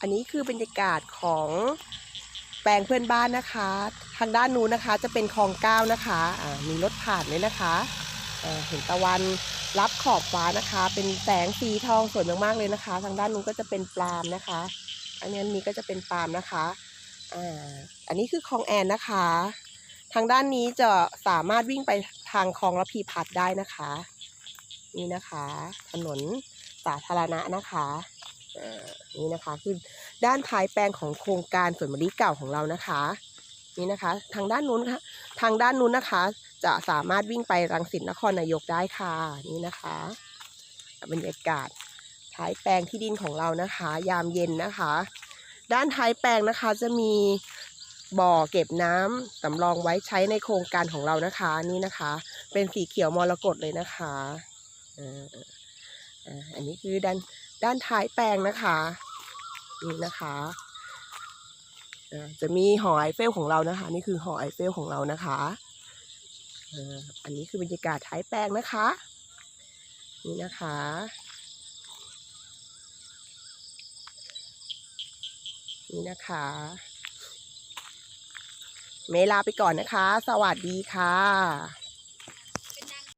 อันนี้คือบรรยากาศของแปลงเพื่อนบ้านนะคะ ทางด้านนู้นนะคะจะเป็นคลองเก้านะคะอ่ามีรถผ่านเลยนะคะอ่าเห็นตะวันรับขอบฟ้านะคะ เป็นแสงสีทองสวยมากๆเลยนะคะ ทางด้านนู้นก็จะเป็นปลาล์มนะคะ อันนี้นี้ก็จะเป็นปาล์มนะคะอ่าอันนี้คือคลองแอนนะคะ ทางด้านนี้จะสามารถวิ่งไปทางคลองระพีพัฒน์ได้นะคะ นี่นะคะ ถนนสาธารณะนะคะ นี่นะคะคือด้านท้ายแปลงของโครงการสวนมะลิเก่าของเรานะคะ นี่นะคะ ทางด้านนู้นค่ะ ทางด้านนู้นนะคะ จะสามารถวิ่งไปรังสิตนครนายกได้ค่ะ นี่นะคะบรรยากาศท้ายแปลงที่ดินของเรานะคะ ยามเย็นนะคะ ด้านท้ายแปลงนะคะจะมีบ่อเก็บน้ำสำรองไว้ใช้ในโครงการของเรานะคะ นี่นะคะ เป็นสีเขียวมรกตเลยนะคะอ่า อันนี้คือด้านด้านท้ายแปลงนะคะนี่นะคะจะมีหอไอเฟลของเรานะคะ นี่คือหอไอเฟลของเรานะคะอันนี้คือบรรยากาศท้ายแปลงนะคะ นี่นะคะนี่นะคะ เมลาไปก่อนนะคะ สวัสดีค่ะ